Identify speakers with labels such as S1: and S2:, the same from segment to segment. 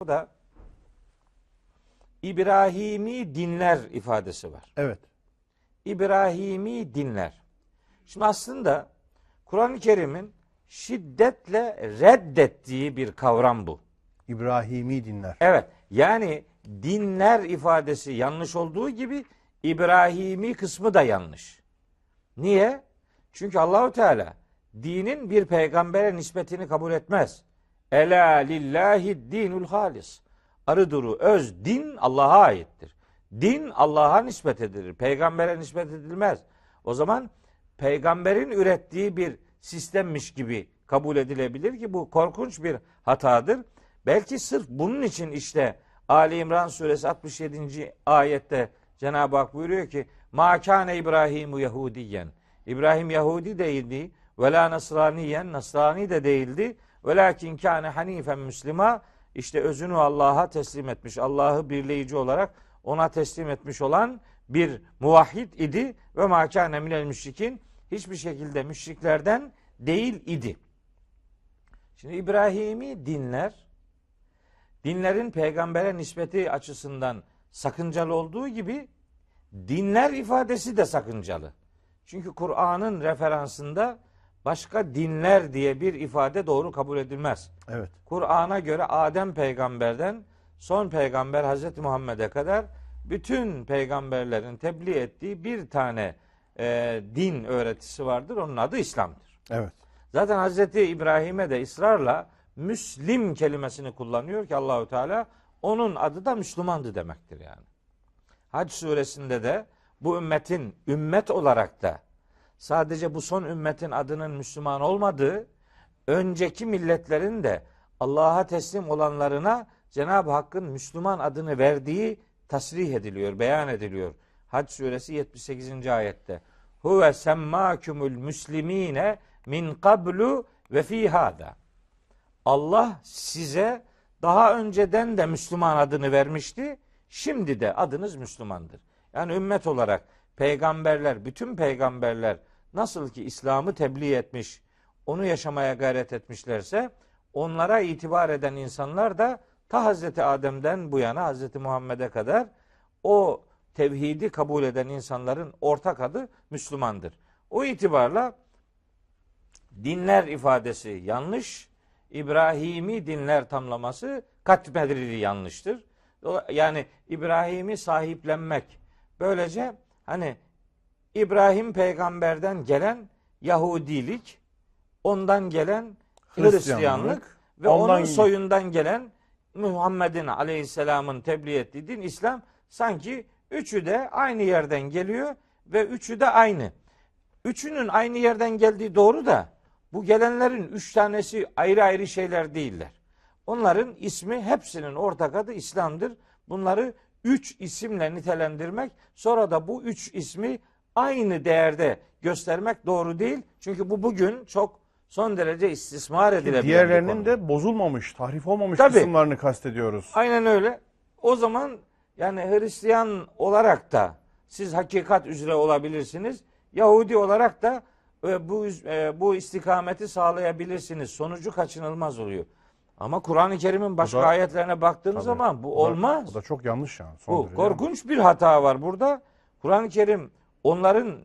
S1: da İbrahimi dinler ifadesi var.
S2: Evet.
S1: İbrahimi dinler. Şimdi aslında Kur'an-ı Kerim'in şiddetle reddettiği bir kavram bu.
S2: İbrahimi dinler.
S1: Evet yani dinler ifadesi yanlış olduğu gibi İbrahimi kısmı da yanlış. Niye? Çünkü Allahu Teala dinin bir peygambere nispetini kabul etmez. Ela lillahi dinul halis. Arı duru öz din Allah'a aittir. Din Allah'a nispet edilir. Peygambere nispet edilmez. O zaman peygamberin ürettiği bir sistemmiş gibi kabul edilebilir ki bu korkunç bir hatadır. Belki sırf bunun için işte Ali İmran suresi 67. ayette Cenab-ı Hak buyuruyor ki Ma kâne İbrahimu Yahudiyen. İbrahim Yahudi değildi. Ve la Nasraniyen. Nasrani de değildi. Velakin kâne hanifen Müslüma. İşte özünü Allah'a teslim etmiş. Allah'ı birleyici olarak ona teslim etmiş olan bir muvahhid idi ve ma kâne minel müşrikin hiçbir şekilde müşriklerden değil idi. Şimdi İbrahimi dinler dinlerin peygambere nispeti açısından sakıncalı olduğu gibi dinler ifadesi de sakıncalı. Çünkü Kur'an'ın referansında başka dinler diye bir ifade doğru kabul edilmez.
S2: Evet.
S1: Kur'an'a göre Adem peygamberden son peygamber Hazreti Muhammed'e kadar bütün peygamberlerin tebliğ ettiği bir tane e, din öğretisi vardır. Onun adı İslam'dır.
S2: Evet.
S1: Zaten Hazreti İbrahim'e de ısrarla Müslim kelimesini kullanıyor ki Allahü Teala onun adı da Müslümandı demektir yani. Hac suresinde de bu ümmetin ümmet olarak da sadece bu son ümmetin adının Müslüman olmadığı, önceki milletlerin de Allah'a teslim olanlarına Cenab-ı Hakk'ın Müslüman adını verdiği tasrih ediliyor, beyan ediliyor. Hac suresi 78. ayette. Huve semmâkumul müslimine min kablu ve hada. Allah size daha önceden de Müslüman adını vermişti. Şimdi de adınız Müslümandır. Yani ümmet olarak peygamberler, bütün peygamberler nasıl ki İslam'ı tebliğ etmiş, onu yaşamaya gayret etmişlerse onlara itibar eden insanlar da ta Hazreti Adem'den bu yana Hazreti Muhammed'e kadar o tevhidi kabul eden insanların ortak adı Müslümandır. O itibarla dinler ifadesi yanlış, İbrahimi dinler tamlaması katmedrili yanlıştır. Yani İbrahim'i sahiplenmek. Böylece hani İbrahim peygamberden gelen Yahudilik, ondan gelen Hristiyanlık,
S2: Hristiyanlık,
S1: ve onun soyundan gelen Muhammed'in aleyhisselamın tebliğ ettiği din İslam sanki üçü de aynı yerden geliyor ve üçü de aynı. Üçünün aynı yerden geldiği doğru da bu gelenlerin üç tanesi ayrı ayrı şeyler değiller. Onların ismi hepsinin ortak adı İslam'dır. Bunları üç isimle nitelendirmek sonra da bu üç ismi aynı değerde göstermek doğru değil. Çünkü bu bugün çok son derece istismar edilebilen bir
S2: Diğerlerinin de bozulmamış, tahrif olmamış
S1: Tabii.
S2: kısımlarını kastediyoruz.
S1: Aynen öyle. O zaman yani Hristiyan olarak da siz hakikat üzere olabilirsiniz. Yahudi olarak da e, bu e, bu istikameti sağlayabilirsiniz. Sonucu kaçınılmaz oluyor. Ama Kur'an-ı Kerim'in başka
S2: da-
S1: ayetlerine baktığınız
S2: Tabii.
S1: zaman bu
S2: da-
S1: olmaz.
S2: O da çok yanlış yani. Son
S1: Bu korkunç bir hata var burada. Kur'an-ı Kerim onların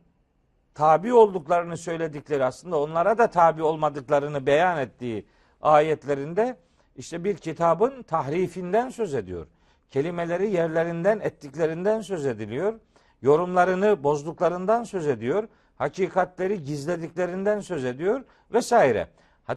S1: tabi olduklarını söyledikleri aslında onlara da tabi olmadıklarını beyan ettiği ayetlerinde işte bir kitabın tahrifinden söz ediyor. Kelimeleri yerlerinden ettiklerinden söz ediliyor. Yorumlarını bozduklarından söz ediyor. Hakikatleri gizlediklerinden söz ediyor vesaire.